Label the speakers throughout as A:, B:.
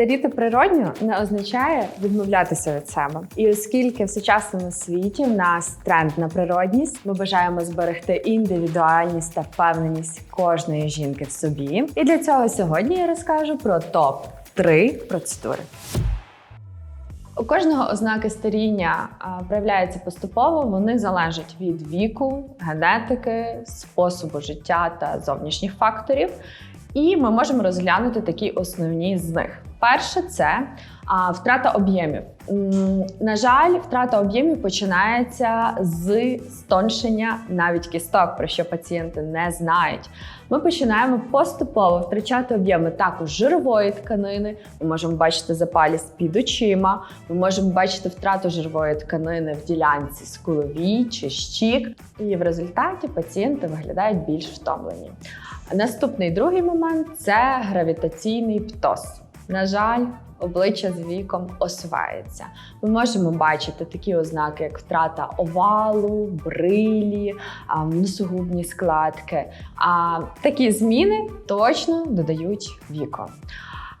A: Старіти природньо не означає відмовлятися від себе. І оскільки в сучасному світі в нас тренд на природність, ми бажаємо зберегти індивідуальність та впевненість кожної жінки в собі. І для цього сьогодні я розкажу про топ 3 процедури. У кожного ознаки старіння проявляються поступово. Вони залежать від віку, генетики, способу життя та зовнішніх факторів. І ми можемо розглянути такі основні з них. Перше це а, втрата об'ємів. На жаль, втрата об'ємів починається з стоншення навіть кісток, про що пацієнти не знають. Ми починаємо поступово втрачати об'єми також жирової тканини. Ми можемо бачити запалість під очима. Ми можемо бачити втрату жирової тканини в ділянці скуловій чи щік. І в результаті пацієнти виглядають більш втомлені. Наступний другий момент це гравітаційний птоз. На жаль, обличчя з віком осувається. Ми можемо бачити такі ознаки, як втрата овалу, брилі, носогубні складки. А такі зміни точно додають віку.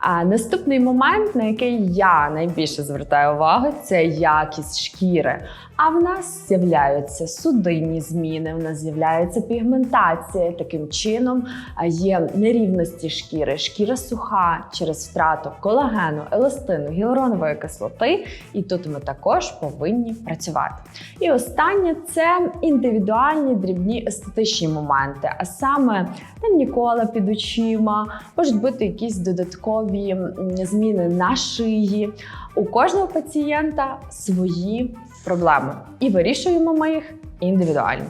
A: А наступний момент, на який я найбільше звертаю увагу, це якість шкіри. А в нас з'являються судинні зміни, в нас з'являється пігментація. Таким чином є нерівності шкіри, шкіра суха через втрату колагену, еластину, гіалуронової кислоти. І тут ми також повинні працювати. І останнє це індивідуальні дрібні естетичні моменти, а саме темні кола під очима, можуть бути якісь додаткові м, зміни на шиї. У кожного пацієнта свої проблеми, і вирішуємо ми їх індивідуально.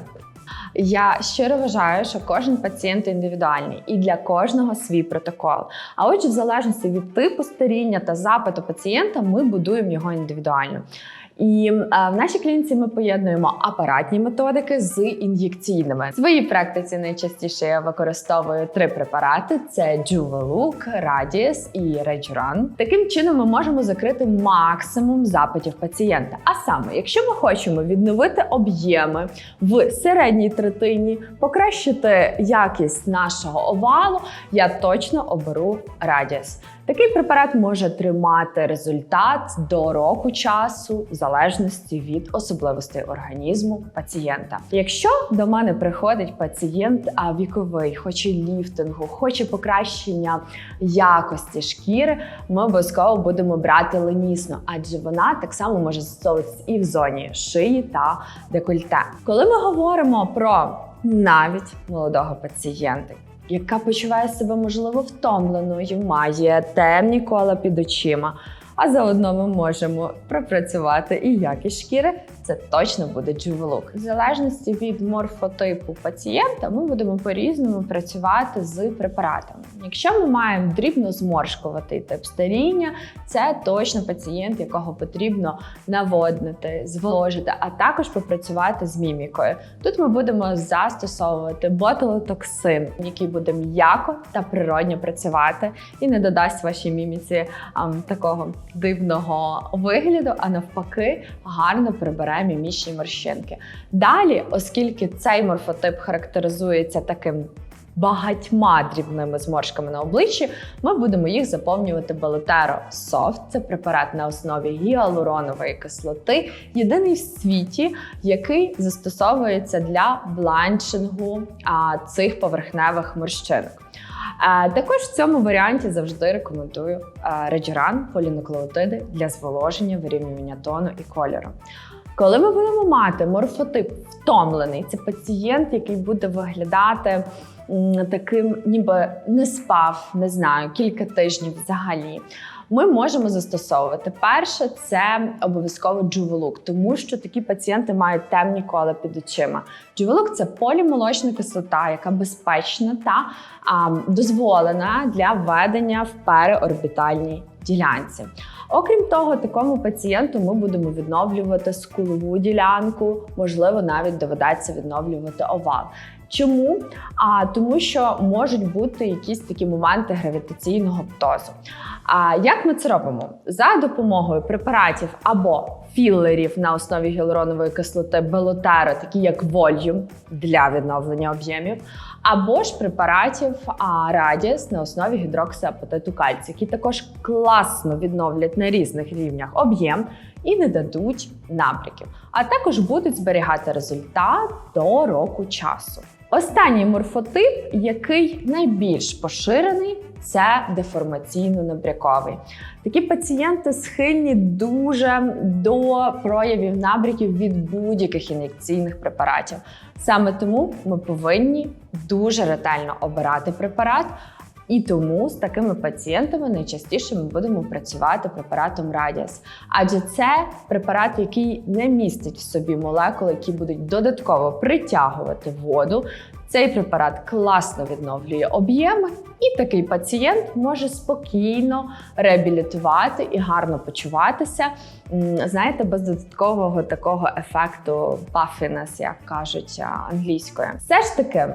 A: Я щиро вважаю, що кожен пацієнт індивідуальний і для кожного свій протокол. А отже, в залежності від типу старіння та запиту пацієнта, ми будуємо його індивідуально. І е, в нашій клініці ми поєднуємо апаратні методики з ін'єкційними. В своїй практиці найчастіше я використовую три препарати: це Juvelook, Radius і Rejuran. Таким чином ми можемо закрити максимум запитів пацієнта. А саме, якщо ми хочемо відновити об'єми в середній третині, покращити якість нашого овалу, я точно оберу Radius. Такий препарат може тримати результат до року часу, в залежності від особливостей організму пацієнта. Якщо до мене приходить пацієнт а віковий, хоче ліфтингу, хоче покращення якості шкіри, ми обов'язково будемо брати ленісно, адже вона так само може застосовуватися і в зоні шиї та декольте. Коли ми говоримо про навіть молодого пацієнта, яка почуває себе можливо втомленою, має темні кола під очима. А заодно ми можемо пропрацювати і якість шкіри. Це точно буде джувелук. В залежності від морфотипу пацієнта, ми будемо по-різному працювати з препаратами. Якщо ми маємо дрібно зморшкуватий тип старіння, це точно пацієнт, якого потрібно наводнити, зволожити, а також попрацювати з мімікою. Тут ми будемо застосовувати ботулотоксин, який буде м'яко та природньо працювати і не додасть вашій міміці ам, такого дивного вигляду, а навпаки, гарно прибере мімічні морщинки. Далі, оскільки цей морфотип характеризується таким багатьма дрібними зморшками на обличчі, ми будемо їх заповнювати Белотеро Soft. Це препарат на основі гіалуронової кислоти, єдиний в світі, який застосовується для бланшингу а, цих поверхневих морщинок. Також в цьому варіанті завжди рекомендую реджеран, полінуклеотиди для зволоження, вирівнювання тону і кольору. Коли ми будемо мати морфотип втомлений, це пацієнт, який буде виглядати таким, ніби не спав, не знаю, кілька тижнів взагалі. Ми можемо застосовувати перше, це обов'язково джувелук, тому що такі пацієнти мають темні кола під очима. Джувелук це полімолочна кислота, яка безпечна та а, дозволена для введення в переорбітальній ділянці. Окрім того, такому пацієнту ми будемо відновлювати скулову ділянку, можливо, навіть доведеться відновлювати овал. Чому? А тому, що можуть бути якісь такі моменти гравітаційного птозу. А як ми це робимо? За допомогою препаратів або філерів на основі гіалуронової кислоти Белотера, такі як Volume для відновлення об'ємів, або ж препаратів Radius на основі гідроксиапатиту кальцію, які також класно відновлять на різних рівнях об'єм і не дадуть набряків, а також будуть зберігати результат до року часу. Останній морфотип, який найбільш поширений, це деформаційно-набряковий. Такі пацієнти схильні дуже до проявів набряків від будь-яких ін'єкційних препаратів. Саме тому ми повинні дуже ретельно обирати препарат. І тому з такими пацієнтами найчастіше ми будемо працювати препаратом Радіас, Адже це препарат, який не містить в собі молекули, які будуть додатково притягувати воду. Цей препарат класно відновлює об'єми, і такий пацієнт може спокійно реабілітувати і гарно почуватися. Знаєте, без додаткового такого ефекту puffiness, як кажуть англійською. Все ж таки,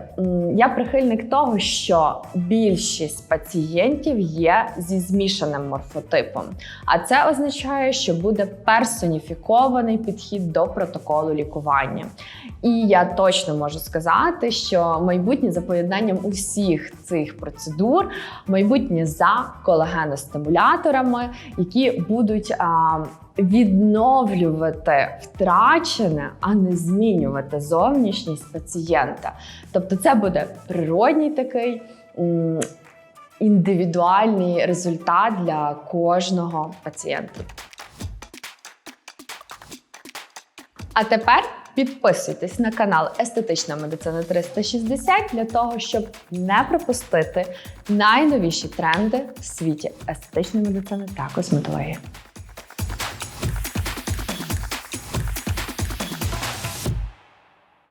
A: я прихильник того, що більшість пацієнтів є зі змішаним морфотипом. А це означає, що буде персоніфікований підхід до протоколу лікування. І я точно можу сказати, що майбутнє за поєднанням усіх цих процедур, майбутнє за колагеностимуляторами, які будуть а, відновлювати втрачене, а не змінювати зовнішність пацієнта. Тобто, це буде природній такий. Індивідуальний результат для кожного пацієнта. А тепер підписуйтесь на канал Естетична медицина 360 для того, щоб не пропустити найновіші тренди в світі естетичної медицини та косметології.